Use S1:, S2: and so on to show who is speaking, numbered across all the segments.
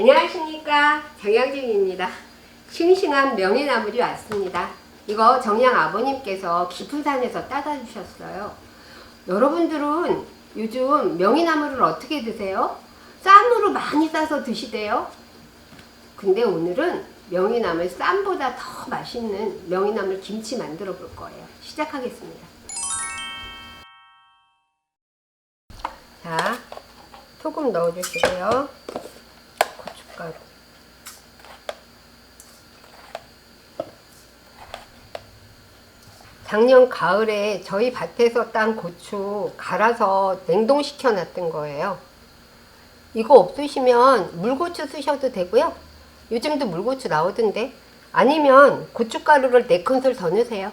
S1: 안녕하십니까 정양진입니다. 싱싱한 명이나물이 왔습니다. 이거 정양 아버님께서 깊은 산에서 따다 주셨어요. 여러분들은 요즘 명이나물을 어떻게 드세요? 쌈으로 많이 싸서 드시대요. 근데 오늘은 명이나물 쌈보다 더 맛있는 명이나물 김치 만들어 볼 거예요. 시작하겠습니다. 자, 소금 넣어주시고요. 고춧가루. 작년 가을에 저희 밭에서 딴 고추 갈아서 냉동시켜 놨던 거예요. 이거 없으시면 물고추 쓰셔도 되고요. 요즘도 물고추 나오던데. 아니면 고춧가루를 4큰술 더 넣으세요.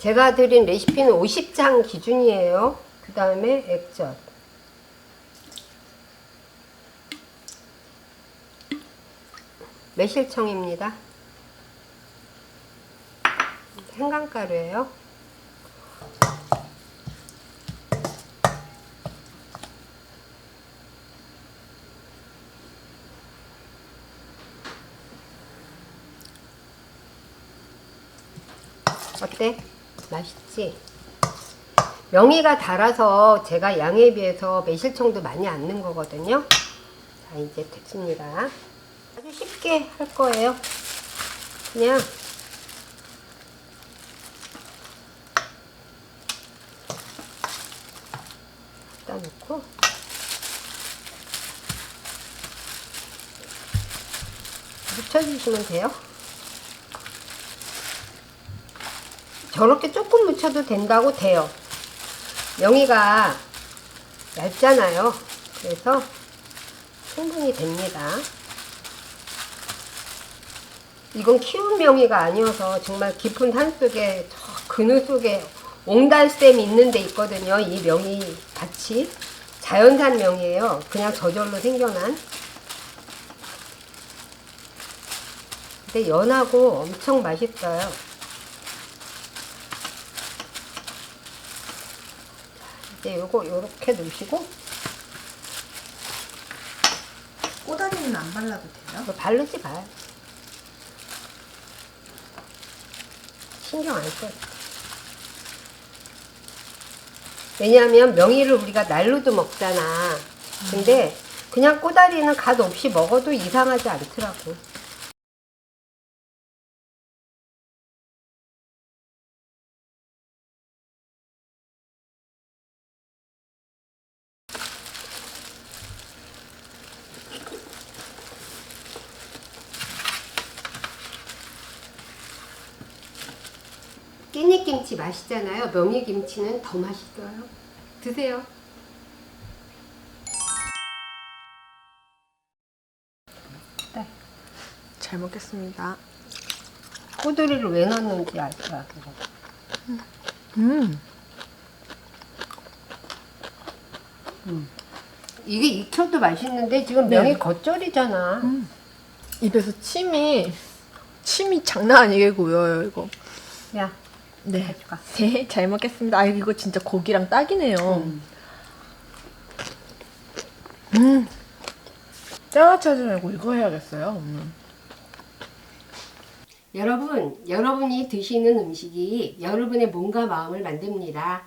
S1: 제가 드린 레시피는 50장 기준이에요. 그 다음에 액젓. 매실청입니다. 생강가루예요. 어때? 맛있지? 명이가 달아서 제가 양에 비해서 매실청도 많이 안 넣은 거거든요. 자, 이제 됐습니다. 아주 쉽게 할 거예요. 그냥 갖다 놓고 묻혀주시면 돼요. 저렇게 조금 묻혀도 된다고 돼요. 명이가 얇잖아요. 그래서 충분히 됩니다. 이건 키운 명이가 아니어서 정말 깊은 산 속에 저 그늘 속에 옹달샘이 있는 데 있거든요. 이 명이 같이 자연산 명이에요. 그냥 저절로 생겨난. 근데 연하고 엄청 맛있어요. 이제 요거 요렇게 넣으시고
S2: 꼬다리는 안 발라도 돼요?
S1: 이거 바르지 마요. 신경 안 써요. 왜냐하면 명이를 우리가 날로도 먹잖아. 근데 그냥 꼬다리는 갓 없이 먹어도 이상하지 않더라고. 깻잎김치 맛있잖아요. 명이김치는 더 맛있어요. 드세요. 네.
S2: 잘 먹겠습니다.
S1: 꼬들이를 왜 넣는지 알 거야. 그거.
S2: 음.
S1: 이게 익혀도 맛있는데 지금
S2: 네.
S1: 명이 겉절이잖아.
S2: 입에서 침이 침이 장난 아니게 고여요 이거.
S1: 야,
S2: 네.
S1: 가져가.
S2: 네, 잘 먹겠습니다. 아 이거 진짜 고기랑 딱이네요.
S1: 음.
S2: 음. 장아찌하지 말고 이거 해야겠어요. 음.
S1: 여러분, 여러분이 드시는 음식이 여러분의 몸과 마음을 만듭니다.